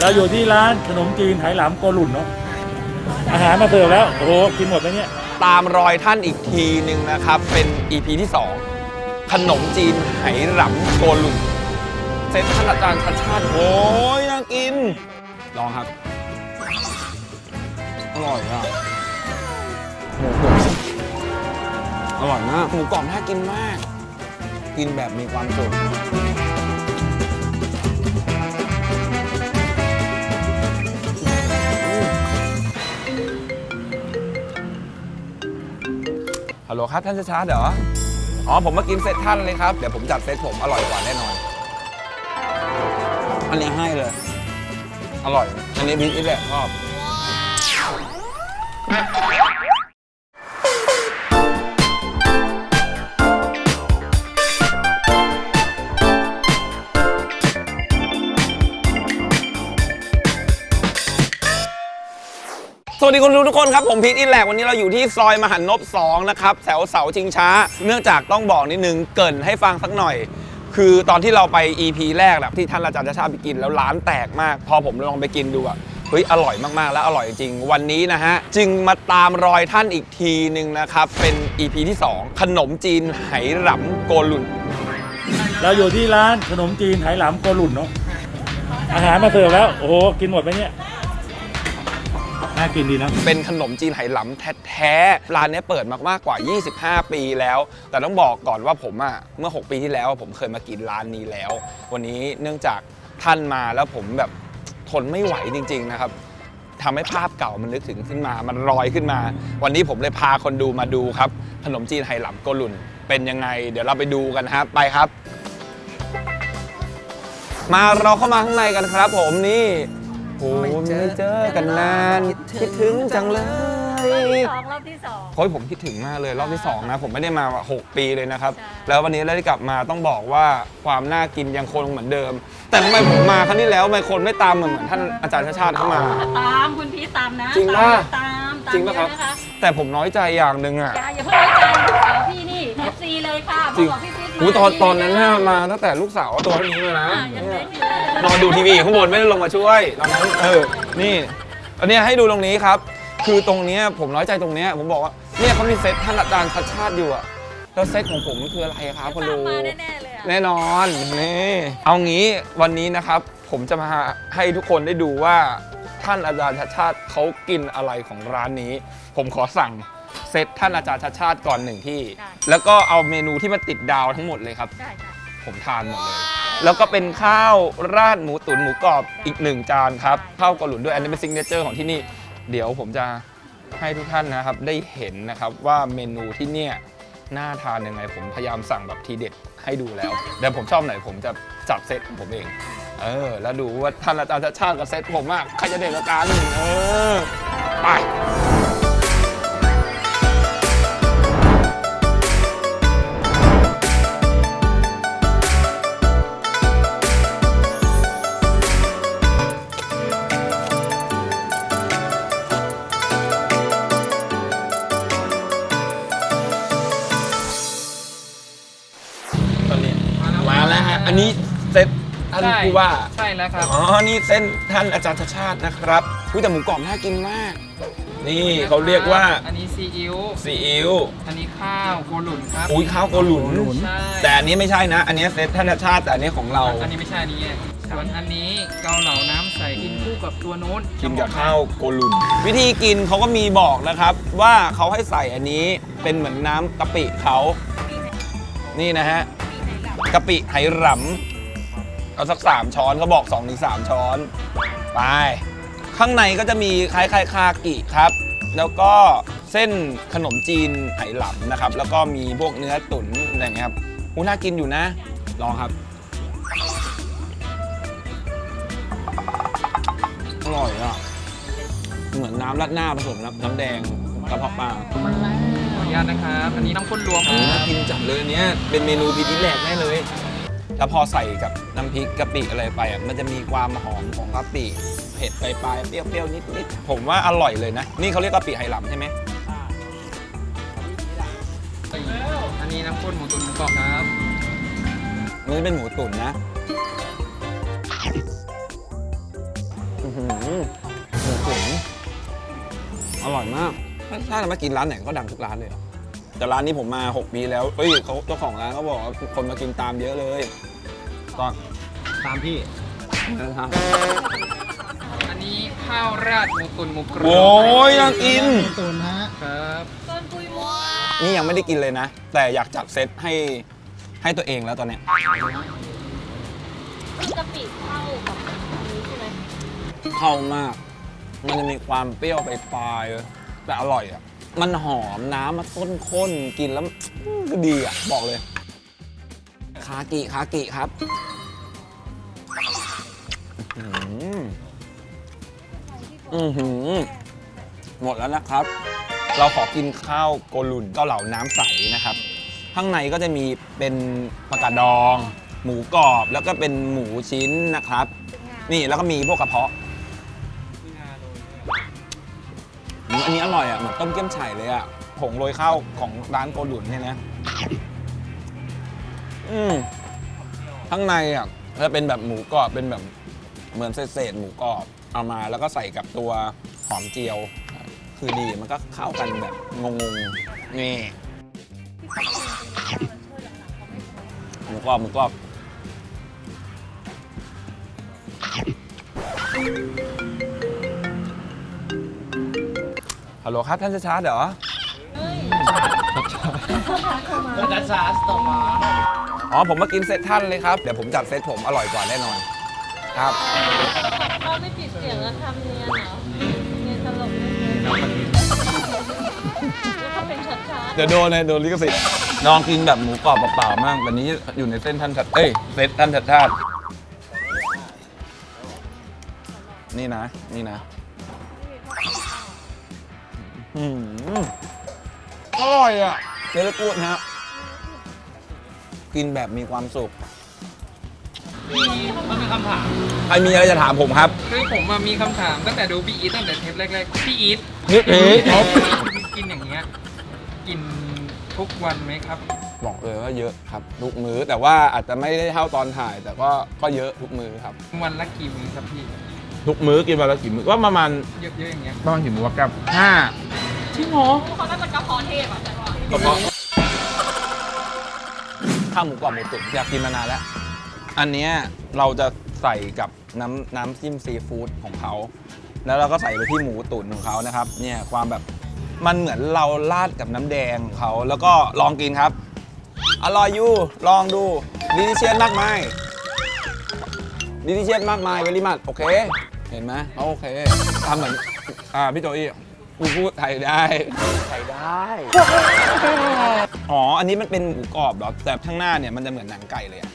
เราอยู่ที่ร้านขนมจีนไหหลำโกหลุ่นเนาะอาหารมาเสิร์ฟแล้วโอ้โหกินหมดไหมเนี่ยตามรอยท่านอีกทีหนึ่งนะครับ เป็น EP ที่ 2 ขนมจีนไหหลำโกลุ่นเซตท่านอาจารย์ชัดชาติโอ้ยน่ากิน ลองครับ อร่อยอะหมูกรอบอร่อยมากหมูกรอบน่ากินมาก กินแบบมีความสุข โหลครับท่านช้าๆเหรออ๋อผมมากินเซตท่านเลยครับ เดี๋ยวผมจัดเซตผมอร่อยกว่าแน่นอน อันนี้ให้เลย อร่อย อันนี้บิ๊กอีแหละชอบ วัสดีคุณทุกคนครับ ผมพีทอินแลกวันนี้เราอยู่ที่ซอยมหันนบ2นะครับแถวเสาชิงช้า เนื่องจากต้องบอกนิดนึงเกินให้ฟังสักหน่อย คือตอนที่เราไป EP แรกแบบที่ท่านอาจารย์ชาชาติไปกินแล้วร้านแตกมาก พอผมลองไปกินดูอะเฮ้ยอร่อยมาก ๆ และอร่อยจริง วันนี้นะฮะ จึงมาตามรอยท่านอีกทีหนึ่งนะครับ เป็น EP ที่ 2 ขนมจีนไหหลำโกลุนเราอยู่ที่ร้านขนมจีนไหหลำโกลุ่นเนาะอาหารมาเสิร์ฟแล้ว โอ้โหกินหมดไหมเนี่ย น่ากินดีนะ เป็นขนมจีนไหหลำแท้ๆ ร้านนี้เปิดมามากกว่า 25 ปีแล้ว แต่ต้องบอกก่อนว่าผมอะเมื่อ 6 ปีที่แล้วผมเคยมากินร้านนี้แล้ว วันนี้เนื่องจากท่านมาแล้วผมแบบทนไม่ไหวจริง ๆ นะครับทำให้ภาพเก่ามันนึกถึงขึ้นมา มันลอยขึ้นมา วันนี้ผมเลยพาคนดูมาดูครับ ขนมจีนไหหลำโกลุนเป็นยังไง เดี๋ยวเราไปดูกันครับ ไปครับ มาเราเข้ามาข้างในกันครับ ผมนี่ โอ้ยไม่เจอกันนาน คิดถึงจังเลยสองรอบที่สอง โอ้ยผมคิดถึงมากเลยรอบที่ 2 นะ ผมไม่ได้มา 6 ปีเลยนะครับ ใช่ แล้ววันนี้ได้กลับมาต้องบอกว่าความน่ากินยังคงเหมือนเดิม แต่ทำไมผมมาครั้งที่แล้วทำไมคนไม่ตามเหมือนเหมือนท่านอาจารย์ชาติชาติเข้ามา ตามคุณพีชตามนะจริงตาป่ะมตามตามจริงป่ะครับ เยอนะคะแต่ผมน้อยใจอย่างหนึ่งอะอย่าอย่าเพิ่งไว้ใจลูกสาวพี่นี่เอฟซีเลยค่ะจริงบอกพี่พีชหูตอนตอนนั้นนะน่ะมาตั้งแต่ลูกสาวตัวเท่านี้เลยนะยังเล็กอยู่เลย นอนดูทีวีอยู่ข้างบนไม่ได้ลงมาช่วยตอนนั้นเออนี่อันเนี้ยให้ดูตรงนี้ครับ คือตรงเนี้ยผมน้อยใจตรงเนี้ยผมบอกว่าเนี่ยเขามีเซตท่านอาจารย์ชัดชาติอยู่อะแล้วเซตของผมมันคืออะไรครับคนดูตามมาแน่ๆเลยอะแน่นอนนี่เอางี้วันนี้นะครับ ผมจะมาให้ทุกคนได้ดูว่าท่านอาจารย์ชัดชาติเขากินอะไรของร้านนี้ ผมขอสั่งเซตท่านอาจารย์ชัดชาติก่อนหนึ่งที่แล้วก็เอาเมนูที่มันติดดาวทั้งหมดเลยครับใช่ใช่ผมทานหมดเลย แล้วก็เป็นข้าวราดหมูตุ๋นหมูกรอบอีกหนึ่งจานครับข้าวเกาหลุนด้วยอันนี้เป็นซิงเกิลเจอร์ของที่นี่ เดี๋ยวผมจะให้ทุกท่านนะครับ ได้เห็นนะครับว่าเมนูที่เนี่ยน่าทานยังไงผมพยายามสั่งแบบทีเด็ดให้ดูแล้วเดี๋ยวผมชอบไหนผมจะจัดเซตของผมเอง เออ แล้วดูว่าท่านอาจารย์ชาติชาติกับเซตผมอะใครจะเด็ดกว่ากันเออไป ว่า ใช่แล้วครับ อ๋อ นี่เส้นท่านอาจารย์ชาติชาตินะครับอุ้ยแต่หมูกรอบน่ากินมาก นี่เขาเรียกว่าอันนี้ซีอิ๊ว ซีอิ๊ว อันนี้ข้าวโกหลุนครับ อุ้ยข้าวโกหลุน ใช่ แต่อันนี้ไม่ใช่นะ อันนี้เซตท่านชาติแต่อันนี้ของเรา อันนี้ไม่ใช่อันนี้ส่วนอันนี้เกาเหลาน้ำใสกินคู่กับตัวนู้นกินกับข้าวโกหลุน วิธีกินเขาก็มีบอกนะครับ ว่าเขาให้ใส่อันนี้เป็นเหมือนน้ำกะปิเขานี่นะฮะกะปิไหหลำ เอาสักสามช้อนเขาบอก2อถึงสช้อน ไป ข้างในก็จะมีคล้ายๆคากิครับ แล้วก็เส้นขนมจีนไหหลำนะครับ แล้วก็มีพวกเนื้อตุ๋นอะไรอย่างเงี้ยครับอู้น่ากินอยู่นะ ลองครับ อร่อยอะ เหมือนน้ำราดหน้าผสมน้ำน้ำแดงกระเพาะปลาขออนุญาตนะครับ อันนี้น้ำข้นรวมโอ้น่ากินจัดเลยอันเนี้ยเป็นเมนูพีทิแรกแน่เลย แล้วพอใส่กับน้ำพริกกะปิอะไรไปอะมันจะมีความหอมของกะปิเผ็ดปลายๆเปรี้ยวๆนิดๆผมว่าอร่อยเลยนะ นี่เขาเรียกกะปิไหหลำใช่ไหมอันนี้น้ำข้นหมูตุ๋นหมูกรอบครับนี่เป็นหมูตุ๋นนะอื้อหือหมูตุ๋นอร่อยมากถ้าเรามากินร้านไหนก็ดังทุกร้านเลยเหรอ แต่ร้านนี้ผมมา 6 ปีแล้วเฮ้ยเขาเจ้าของร้านเขาบอกว่าคนมากินตามเยอะเลยก็ตามพี่นะครับอันนี้ข้าวราดหมูตุ๋นหมูกรอบโอ้ยยังกินตูนฮะครับต้นปุยมัวนี่ยังไม่ได้กินเลยนะ แต่อยากจัดเซตให้ให้ตัวเองแล้วตอนเนี้ยกะปิเข้ากับอันนี้ใช่ไหมเข้ามาก มันจะมีความเปรี้ยวไปปลายๆแต่อร่อยอะ มันหอมน้ำมันต้นข้นกินแล้วก็ดีอะ บอกเลย คากิคากิครับอือหืออือหือ หมดแล้วนะครับ เราขอกินข้าวโกลุนเกาเหลาน้ำใสนะครับ ข้างในก็จะมีเป็นผักกาดดอง หมูกรอบแล้วก็เป็นหมูชิ้นนะครับ นี่แล้วก็มีพวกกระเพาะ อืมอันนี้อร่อยอะเหมือนต้มเกี๊ยมฉ่ายเลยอะผงโรยข้าวของร้านโกหลุนเนี่ยนะอืมข้างในอะจะเป็นแบบหมูกรอบเป็นแบบเหมือนเศษๆหมูกรอบเอามาแล้วก็ใส่กับตัวหอมเจียว คือดีมันก็เข้ากันแบบงงๆนี่หมูกรอบหมูกรอบ ฮัลโหลครับท่านชาร์จเหรอดัชชาสตอมาอ๋อผมมากินเซตท่านเลยครับ เดี๋ยวผมจัดเซตผมอร่อยกว่าแน่นอน ครับเขาไม่ปิดเสียงแล้วทำเนียนเหรอเนียนตลกเนียนแล้วเขาเป็นชัดเดี๋ยวโดนเลยโดนลิขสิทธิ์ลองกินแบบหมูกรอบเปล่าๆมากวันนี้อยู่ในเส้นท่านชัดเอ้ยเซตท่านชัดชาตินี่นะ นี่นะ อืมอร่อยอะเจลกูดนะฮะกินแบบมีความสุขมันเป็นคำถามใครมีอะไรจะถามผมครับคือผมมามีคำถามตั้งแต่ดูพี่อีทตั้งแต่เทปแรกๆพี่อีทพี่อีทครับกินอย่างเงี้ยกินทุกวันไหมครับ บอกเลยว่าเยอะครับทุกมื้อแต่ว่าอาจจะไม่ได้เท่าตอนถ่าย แต่ก็ก็เยอะทุกมื้อครับ วันละกี่มื้อครับพี่ ทุกมื้อกินวันละกี่มื้อก็ประมาณเยอะๆอย่างเงี้ย ประมาณกี่มื้อวะครับห้า จริงเหรอๆเขาน่าจะกระเพาะเทพอะแต่ว่า กระเพาะข้าวหมูกรอบหมูตุ๋นอยากกินมานานแล้ว อันเนี้ยเราจะใส่กับน้ำน้ำจิ้มซีฟู้ดของเขา แล้วเราก็ใส่ไปที่หมูตุ๋นของเขานะครับ เนี่ยความแบบมันเหมือนเราราดกับน้ำแดงของเขาแล้วก็ลองกินครับ อร่อยอยู่ลองดูดิลิเชียนมากมายดิลิเชียนมากมายเวลิมัดโอเค เห็นไหมเขาโอเคทำเหมือนอ่าพี่โจอี้ กูพูดไทยได้ไทยได้ อ๋อ อันนี้มันเป็นหมูกรอบเหรอ แต่ข้างหน้าเนี่ยมันจะเหมือนหนังไก่เลยอะ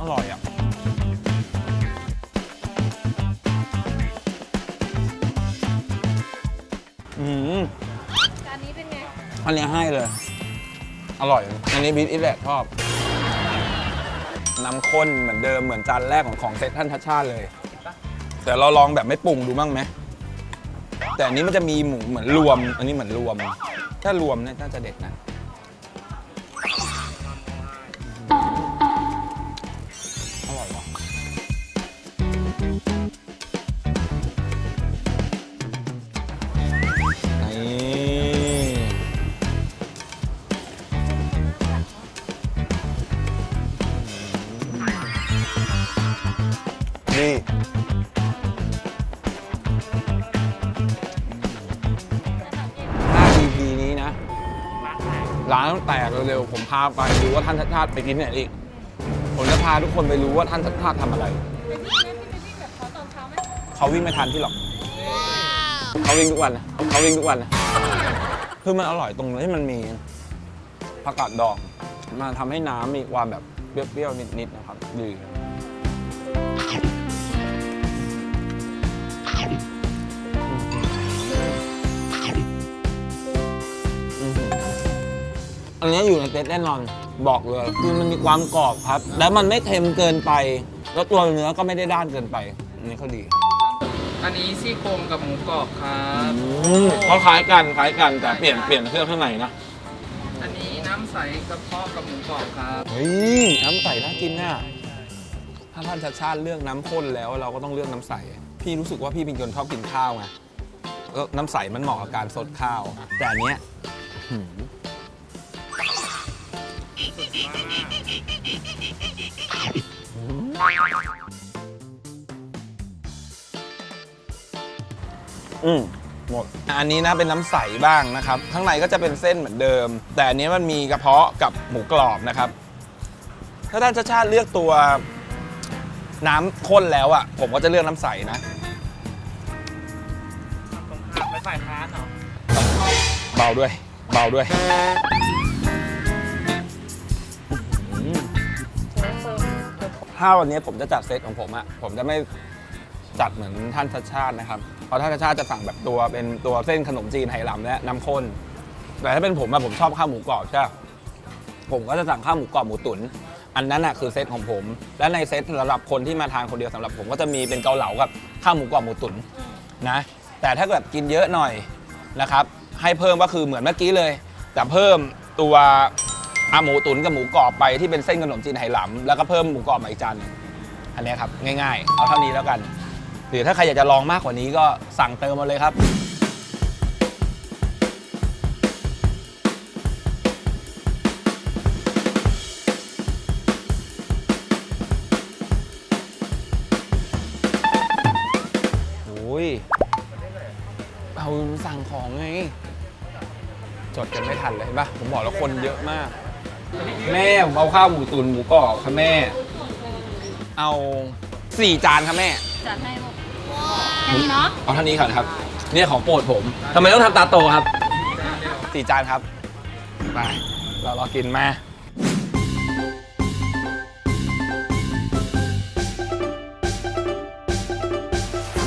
อร่อยอะอืม จานนี้เป็นไง อันนี้ให้เลย อร่อย อันนี้บีทอิทแหละชอบ น้ำข้นเหมือนเดิมเหมือนจานแรกของของเซตท่านทัชชาติเลย แต่เราลองแบบไม่ปรุงดูบ้างไหมแต่อันนี้มันจะมีหมูเหมือนรวม อันนี้เหมือนรวม ถ้ารวมเนี่ยน่าจะเด็ดนะ นี่ ถ้า EP นี้นะ ร้านต้องแตกเร็วๆ ผมพาไปดูว่าท่านชัดชาติไปกินที่ไหนอีก ผมจะพาทุกคนไปรู้ว่าท่านชัดชาติทำอะไรไปวิ่งไหมพี่ไปวิ่งแบบเขาตอนเช้าไหมเขาวิ่งไม่ทันที่หรอก เขาวิ่งทุกวันนะเขาวิ่งทุกวันนะคือมันอร่อยตรงที่มันมีผักกาดดองมันทำให้น้ำมีความแบบเปรี้ยวๆนิดๆนะครับดี อันนี้อยู่ในเต็ตแน่นอนบอกเลยคือมันมีความกรอบครับ แล้วมันไม่เค็มเกินไป แล้วตัวเนื้อก็ไม่ได้ด้านเกินไป อันนี้เขาดีครับอันนี้ซี่โครงกับหมูกรอบครับเขาคล้ายกันคล้ายกันแต่เปลี่ยนเปลี่ยนเครื่องข้างในนะอันนี้น้ำใสำใสกระเพาะกับหมูกรอบครับเฮ้ยน้ำใสน่ากินน่ะถ้าท่านชาติชาติเลือกน้ำข้นแล้วเราก็ต้องเลือกน้ำใสพี่รู้สึกว่าพี่เป็นคนชอบกินข้าวไงก็น้ำใสมันเหมาะกับการซดข้าว แต่อันเนี้ย อืมหมด อันนี้นะเป็นน้ำใสบ้างนะครับ ข้างในก็จะเป็นเส้นเหมือนเดิม แต่อันนี้มันมีกระเพาะกับหมูกรอบนะครับ ถ้าท่านชาติชาติเลือกตัวน้ำข้นแล้วอะ ผมก็จะเลือกน้ำใสนะ ตรงข้ามไปฝ่ายค้านเหรอ เบาด้วย เบาด้วย ถ้าวันนี้ผมจะจัดเซตของผมอะผมจะไม่จัดเหมือนท่านชาชาตินะครับ เพราะท่านชาติชาติจะสั่งแบบตัวเป็นตัวเส้นขนมจีนไหหลำและน้ำข้น แต่ถ้าเป็นผมอะผมชอบข้าวหมูกรอบใช่ผมก็จะสั่งข้าวหมูกรอบหมูตุ๋นอันนั้นอะคือเซตของผม และในเซตสำหรับคนที่มาทานคนเดียวสำหรับผมก็จะมีเป็นเกาเหลากับข้าวหมูกรอบหมูตุ๋นนะ แต่ถ้าเกิดกินเยอะหน่อยนะครับ ให้เพิ่มก็คือเหมือนเมื่อกี้เลย แต่เพิ่มตัว อาหมูตุ๋นกับหมูกรอบไปที่เป็นเส้นขนมจีนไหหลำแล้วก็เพิ่มหมูกรอบมาอีกจานหนึ่งอันเนี้ยครับง่ายๆ เอาเท่านี้แล้วกัน หรือถ้าใครอยากจะลองมากกว่านี้ก็สั่งเติมมาเลยครับ โอ้ยเอาสั่งของไง จดกันไม่ทันเลยเห็นปะผมบอกแล้วคนเยอะมาก แม่ผมเอาข้าวหมูตุ๋นหมูกรอบค่ะแม่ เอาสี่จานครับแม่ จัดให้ลูกแค่นี้เนาะเอาเท่านี้ก่อนครับ เนี่ยของโปรดผมทำไมต้องทำตาโตครับสี่จานครับไปเรารอกินมา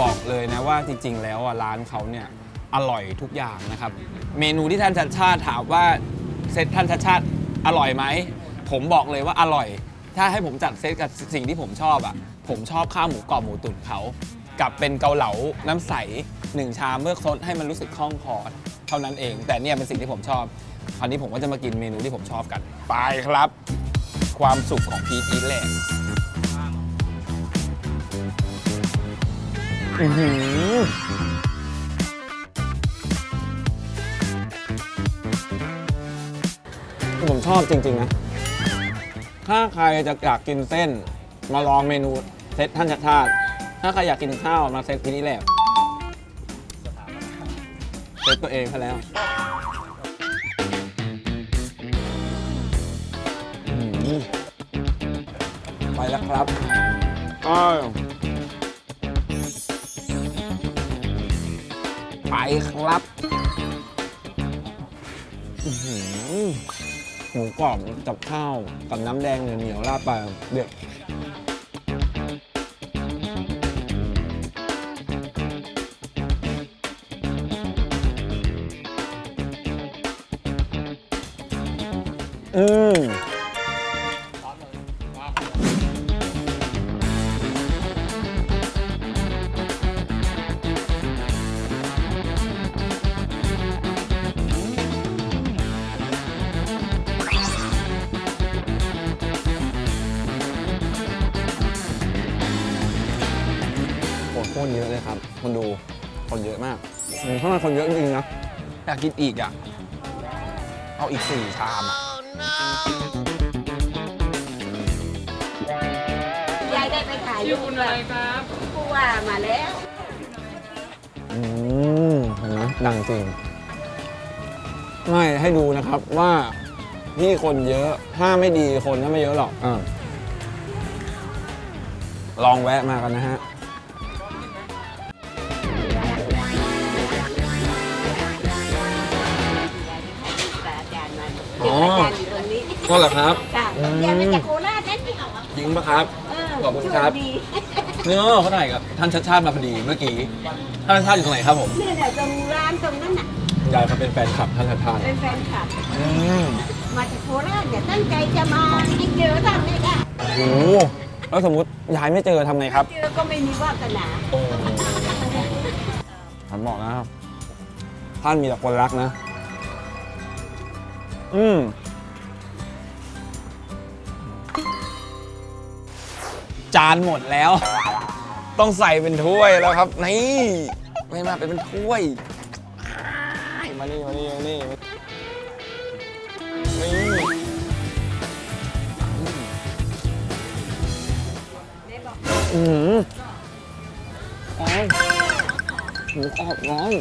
บอกเลยนะว่าจริง ๆ แล้วอะร้านเขาเนี่ยอร่อยทุกอย่างนะครับ เมนูที่ท่านชัดชาติถามว่าเซตท่านชัดชาติ อร่อยไหม ผมบอกเลยว่าอร่อย ถ้าให้ผมจัดเซตกับสิ่งที่ผมชอบอะ ผมชอบข้าวหมูกรอบหมูตุ๋นเขา กับเป็นเกาเหลาน้ำใสหนึ่งชามเมื่อซดให้มันรู้สึกคล่องคอเท่านั้นเอง แต่เนี่ยเป็นสิ่งที่ผมชอบ คราวนี้ผมก็จะมากินเมนูที่ผมชอบกัน ไปครับ ความสุขของพีทอีทแหละอือหือ ผมชอบจริง ๆ นะ ถ้าใครจะอยากกินเส้น มาลองเมนูเซตท่านชัดชาติ ถ้าใครอยากกินข้าวมาเซตที่นี่แหละเซตตัวเองซะแล้วไปแล้วครับอ้าวไปครับ อื้อหือ มูกรอบกับข้าวกับน้ำแดงเหนียวๆราดไปเด็ดอืม ข้างในคนเยอะจริงๆนะ อยากกินอีกอะ เอาอีกสี่ชามอะ ยายได้ไปถ่ายชื่รูอปคุณด้อะวยไรครับผู้ว่ามาแล้ว อืมเห็นไหมดังจริง ไม่ให้ดูนะครับว่าที่คนเยอะ ถ้าไม่ดีคนก็ไม่เยอะหรอกอลองแวะมากันนะฮะ ตรงนี้ก็เหรอครับค่ะอืมยายมาจากโคราชนั่นนี่จริงปะครับ เออขอบคุณครับโชดีเนื้อเขาถ่ายกับท่านชัดชาติมาพอดีเมื่อกี้ท่านชัดชาติอยู่ตรงไหนครับผมเนี่ยแหละตรงร้านตรงนั้นน่ะ ยายเขาเป็นแฟนคลับท่านชัดชาติเป็นแฟนคลับ อืมมาจากโคราชเนี่ยตั้งใจจะมาให้เจอท่านเลยค่ะโอ้โหแล้วสมมติยายไม่เจอทำไงครับเจอก็ไม่มีวาสนาผมบอกนะครับ ท่านมีแต่คนรักนะ อืม จานหมดแล้ว ต้องใส่เป็นถ้วยแล้วครับ นี่ไม่มาเป็นถ้วยมานี่มานี่มานี่นี่อืมอ๋อหมูกรอบร้อน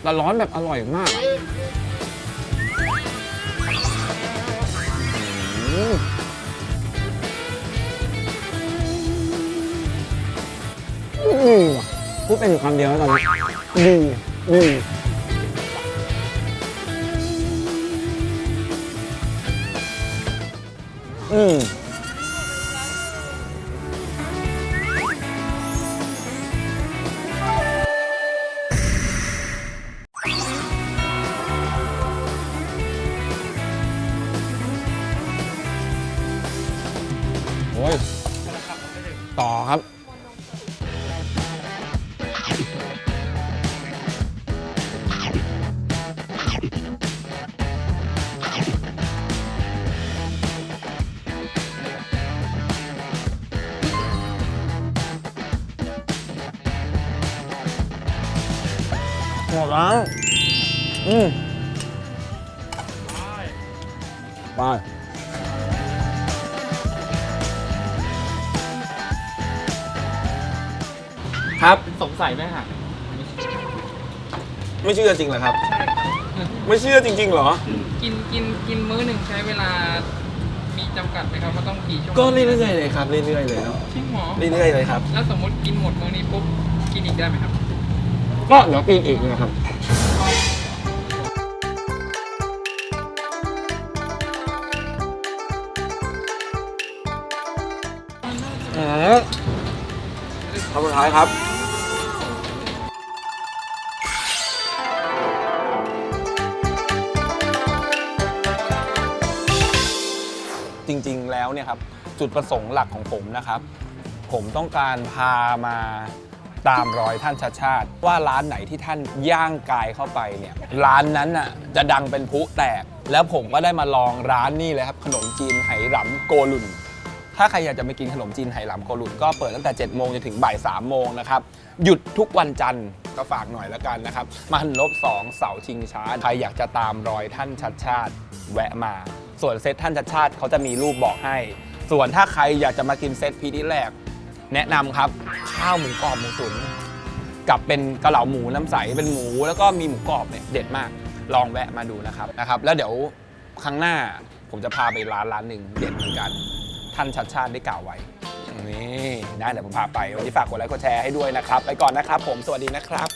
แต่ร้อนแบบอร่อยมากอืม ดีว่ะพูดเป็นอยู่คำเดียวแล้วตอนนี้ดีดีอืม หมดแล้วอืมไปครับสงสัยไหมฮะไม่เชื่อจริงเหรอครับ ไม่เชื่อจริงๆเหรอ กินกินกินมื้อหนึ่งใช้เวลา มีจำกัดไหมครับว่าต้องกี่ชั่วโมงก็เรื่อยๆเลยครับ เรื่อยๆเลยเนาะจริงหมอเรื่อยๆเลยครับ แล้วสมมติกินหมดมื้อนี้ปุ๊บกินอีกได้ไหมครับ ก็เดี๋ยวกินอีกนะครับ อืมคำสุดท้ายครับจริงๆ แล้วเนี่ยครับจุดประสงค์หลักของผมนะครับ ผมต้องการพามาตามรอยท่านชาติชาติ ว่าร้านไหนที่ท่านย่างกายเข้าไปเนี่ยร้านนั้นน่ะจะดังเป็นพุแตก แล้วผมก็ได้มาลองร้านนี่เลยครับ ขนมจีนไหหลำโกลุน ถ้าใครอยากจะไปกินขนมจีนไหหลำโกลุนก็เปิดตั้งแต่7โมงจนถึงบ่าย3โมงนะครับ หยุดทุกวันจันทร์ก็ฝากหน่อยแล้วกันนะครับมาหันลบ 2 เสาชิงช้า ใครอยากจะตามรอยท่านชัดชาติ แวะมา ส่วนเซตท่านชัดชาติเขาจะมีรูปบอกให้ ส่วนถ้าใครอยากจะมากินเซตพีที่แรก แนะนำครับข้าวหมูกรอบหมูตุ๋นกับเป็นกะเหลาหมูน้ำใสเป็นหมู แล้วก็มีหมูกรอบเนี่ยเด็ดมากลองแวะมาดูนะครับนะครับ แล้วเดี๋ยวครั้งหน้าผมจะพาไปร้านร้านหนึ่งเด็ดเหมือนกัน ท่านชัดชาติได้กล่าวไว้ นี่ได้เดี๋ยวผมพาไป วันนี้ฝากกดไลค์กดแชร์ให้ด้วยนะครับ ไปก่อนนะครับผม สวัสดีนะครับ